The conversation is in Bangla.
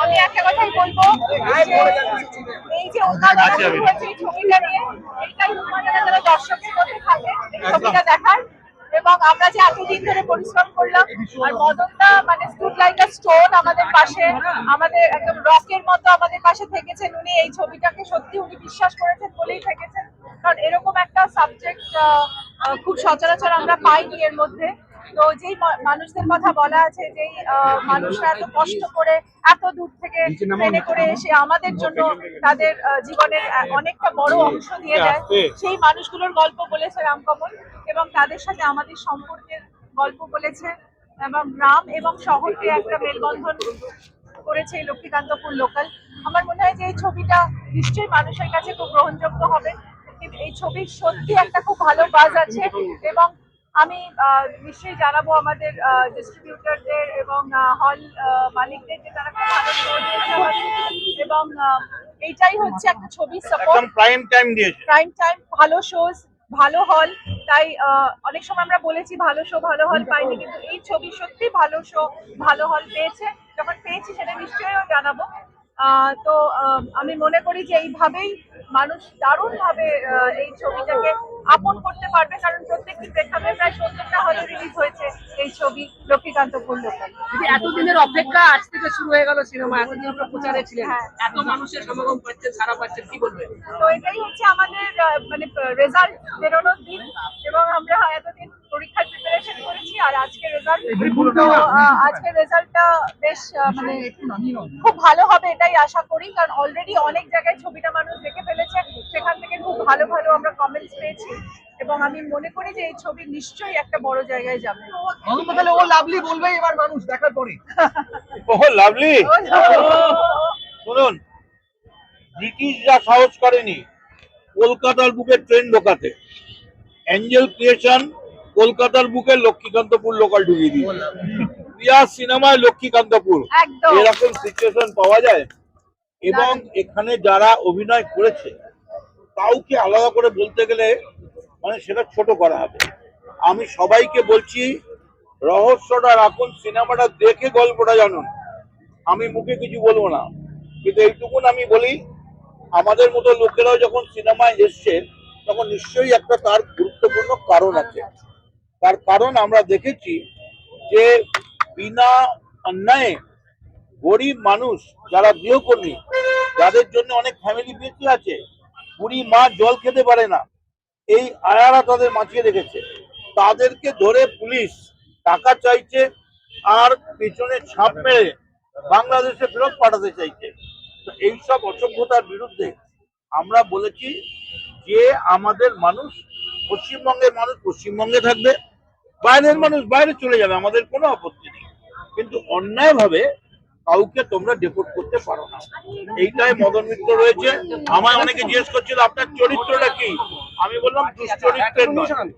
আমি একটা কথাই বলব এই যে উন্মাদনা হয়েছে এই ছবিটা নিয়ে এইটাই উন্মাদনা যারা দর্শকের মধ্যে থাকে এই ছবিটা দেখার। এবং আমরা যে এতদিন ধরে পরিশ্রম করলাম আর মদনদা মানে স্টুড লাইক আ স্টোন আমাদের পাশে আমাদের একদম রকের মতো আমাদের পাশে থেকেছেন উনি এই ছবিটাকে সত্যি উনি বিশ্বাস করেছেন বলেই থেকেছেন। কারণ এরকম একটা সাবজেক্ট খুব সচরাচর আমরা পাইনি এর মধ্যে। তো যেই মানুষদের কথা বলা আছে যেই মানুষরা এত কষ্ট করে এত দূর থেকে ট্রেনে করে এসে আমাদের জন্য তাদের জীবনের অনেকটা বড় অংশ দিয়ে দেয় সেই মানুষগুলোর গল্প বলেছে রামকমল এবং তাদের সাথে আমাদের সম্পর্কের গল্প বলেছে এবং গ্রাম এবং শহরকে একটা মেলবন্ধন করেছে এই লক্ষ্মীকান্তপুর লোকাল আমার মনে হয় যে এই ছবিটা নিশ্চয়ই মানুষের কাছে খুব গ্রহণযোগ্য হবে। কিন্তু এই ছবির সত্যি একটা খুব ভালো বাজ আছে এবং আমি নিশ্চয়ই জানাব আমাদের ডিস্ট্রিবিউটরদের এবং হল মালিকদের যে তারা খুব ভালো এবং এইটাই হচ্ছে একটা ছবি সাপোর্ট প্রাইম টাইম দিয়েছে। প্রাইম টাইম ভালো শোজ ভালো হল তাই আহ, অনেক সময় আমরা বলেছি ভালো শো ভালো হল পাইনি কিন্তু এই ছবি সত্যি ভালো শো ভালো হল পেয়েছে। যখন পেয়েছি সেটা নিশ্চয়ই জানাব। আহ, তো আমি মনে করি যে এইভাবেই মানুষ দারুণ ভাবে এই ছবিটাকে আপন করতে পারবে কারণ প্রত্যেকটি প্রেক্ষাগৃহে প্রায় সত্তরটা হলে রিলিজ হয়েছে এই ছবি লক্ষ্মীকান্ত লোকাল এতদিনের অপেক্ষা আজ থেকে শুরু হয়ে গেল সিনেমা এতদিন আমরা প্রচারে ছিলেন। হ্যাঁ। এত মানুষের সমাগম পাচ্ছেন সারা পাচ্ছেন কি বলবে তো এটাই হচ্ছে আমাদের মানে রেজাল্ট বেরোনোর দিন এবং আমরা এতদিন পরীক্ষার প্রিপারেশন করেছি আর আজকে রেজাল্ট আজকে রেজাল্টটা বেশ মানে খুব ভালো হবে এটাই আশা করি কারণ অলরেডি অনেক জায়গায় ছবিটা মানুষ দেখে ফেলেছে সেখান থেকে খুব ভালো ভালো আমরা কমেন্টস পেয়েছি। এবং আমি মনে করি যে এই ছবি নিশ্চয়ই একটা বড় জায়গায় যাবে। তাহলে ও লাভলি বলবে এবার মানুষ দেখার পরে। ও লাভলি? শুনুন ব্রিটিশরা সাহস করেনি কলকাতার বুকে ট্রেন ঢোকাতে। অ্যাঞ্জেল ক্রিয়েশন কলকাতার বুকে লক্ষ্মীকান্তপুর লোকাল ঢুকিয়ে দিই প্রিয়া সিনেমায় লক্ষ্মীকান্তপুর। এরকম সিচুয়েশন পাওয়া যায়? এবং এখানে যারা অভিনয় করেছে কাউকে আলাদা করে বলতে গেলে মানে সেটা ছোট করা হবে। আমি সবাইকে বলছি রহস্যটা রাখুন সিনেমাটা দেখে গল্পটা জানুন। আমি মুখে কিছু বলব না। কিন্তু এইটুকুন আমি বলি আমাদের মতো লোকেরাও যখন সিনেমায় এসছে তখন নিশ্চয়ই একটা তার গুরুত্বপূর্ণ কারণ আছে। তার কারণ আমরা দেখেছি যে বিনা অন্যায়ে গরিব মানুষ যারা গৃহকর্মী, যাদের জন্য অনেক ফ্যামিলি বেঁচে আছে, বুড়ি মা জল খেতে পারে না, এই আয়ারা তাদের বাঁচিয়ে রেখেছে। তাদেরকে ধরে পুলিশ টাকা চাইছে আর পেছনে ছাপ মেরে বাংলাদেশে ফেরত পাঠাতে চাইছে। এইসব অসভ্যতার বিরুদ্ধে আমরা বলেছি যে আমাদের মানুষ পশ্চিমবঙ্গের মানুষ পশ্চিমবঙ্গে থাকবে। বাইরের মানুষ বাইরে চলে যাবে, আমাদের কোনো আপত্তি নেই। কিন্তু অন্যায়ভাবে কাউকে তোমরা ডেপোর্ট করতে পারো না। এইটাই মদন মিত্র রয়েছে। আমায় অনেকে জিজ্ঞেস করছিল, আপনার চরিত্রটা কি? আমি বললাম, দুশ্চরিত্রের নয়।